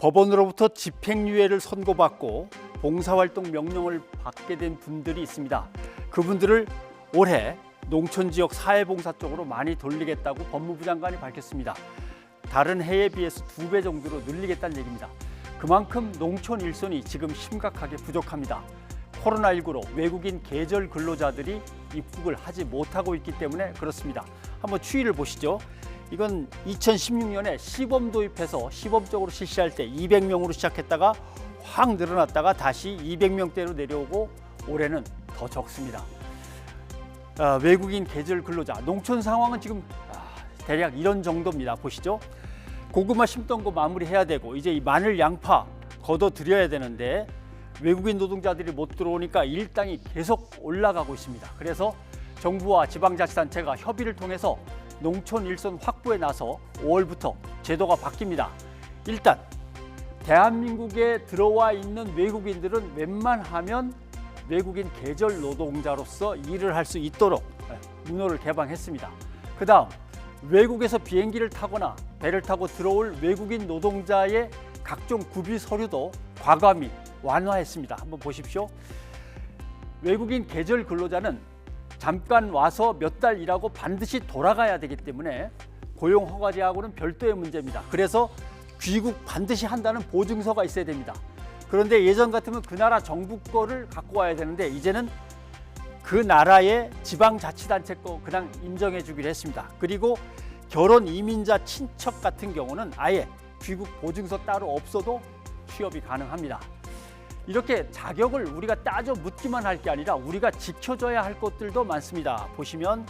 법원으로부터 집행유예를 선고받고 봉사활동 명령을 받게 된 분들이 있습니다. 그분들을 올해 농촌 지역 사회봉사 쪽으로 많이 돌리겠다고 법무부 장관이 밝혔습니다. 다른 해에 비해서 두 배 정도로 늘리겠다는 얘기입니다. 그만큼 농촌 일손이 지금 심각하게 부족합니다. 코로나19로 외국인 계절 근로자들이 입국을 하지 못하고 있기 때문에 그렇습니다. 한번 추이를 보시죠. 이건 2016년에 시범 도입해서 시범적으로 실시할 때 200명으로 시작했다가 확 늘어났다가 다시 200명대로 내려오고 올해는 더 적습니다. 아, 외국인 계절 근로자 농촌 상황은 지금 아, 대략 이런 정도입니다. 보시죠. 고구마 심던 거 마무리해야 되고 이제 이 마늘 양파 걷어 드려야 되는데 외국인 노동자들이 못 들어오니까 일당이 계속 올라가고 있습니다. 그래서 정부와 지방자치단체가 협의를 통해서 농촌 일손 확보에 나서 5월부터 제도가 바뀝니다. 일단 대한민국에 들어와 있는 외국인들은 웬만하면 외국인 계절 노동자로서 일을 할 수 있도록 문호를 개방했습니다. 그 다음 외국에서 비행기를 타거나 배를 타고 들어올 외국인 노동자의 각종 구비 서류도 과감히 완화했습니다. 한번 보십시오. 외국인 계절 근로자는 잠깐 와서 몇 달 일하고 반드시 돌아가야 되기 때문에 고용 허가제하고는 별도의 문제입니다. 그래서 귀국 반드시 한다는 보증서가 있어야 됩니다. 그런데 예전 같으면 그 나라 정부 거를 갖고 와야 되는데 이제는 그 나라의 지방자치단체 거 그냥 인정해 주기로 했습니다. 그리고 결혼 이민자 친척 같은 경우는 아예 귀국 보증서 따로 없어도 취업이 가능합니다. 이렇게 자격을 우리가 따져 묻기만 할 게 아니라 우리가 지켜줘야 할 것들도 많습니다. 보시면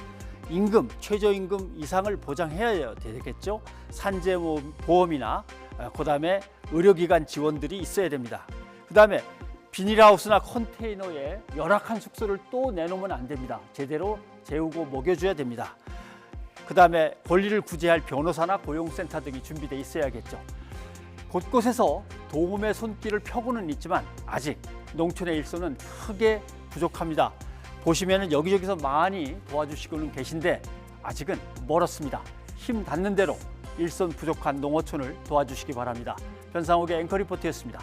임금, 최저임금 이상을 보장해야 되겠죠. 산재보험이나 어, 그다음에 의료기관 지원들이 있어야 됩니다. 그다음에 비닐하우스나 컨테이너에 열악한 숙소를 또 내놓으면 안 됩니다. 제대로 재우고 먹여줘야 됩니다. 그다음에 권리를 구제할 변호사나 고용센터 등이 준비돼 있어야겠죠. 곳곳에서 도움의 손길을 펴고는 있지만 아직 농촌의 일손은 크게 부족합니다. 보시면은 여기저기서 많이 도와주시고는 계신데 아직은 멀었습니다. 힘 닿는 대로 일손 부족한 농어촌을 도와주시기 바랍니다. 변상욱의 앵커 리포트였습니다.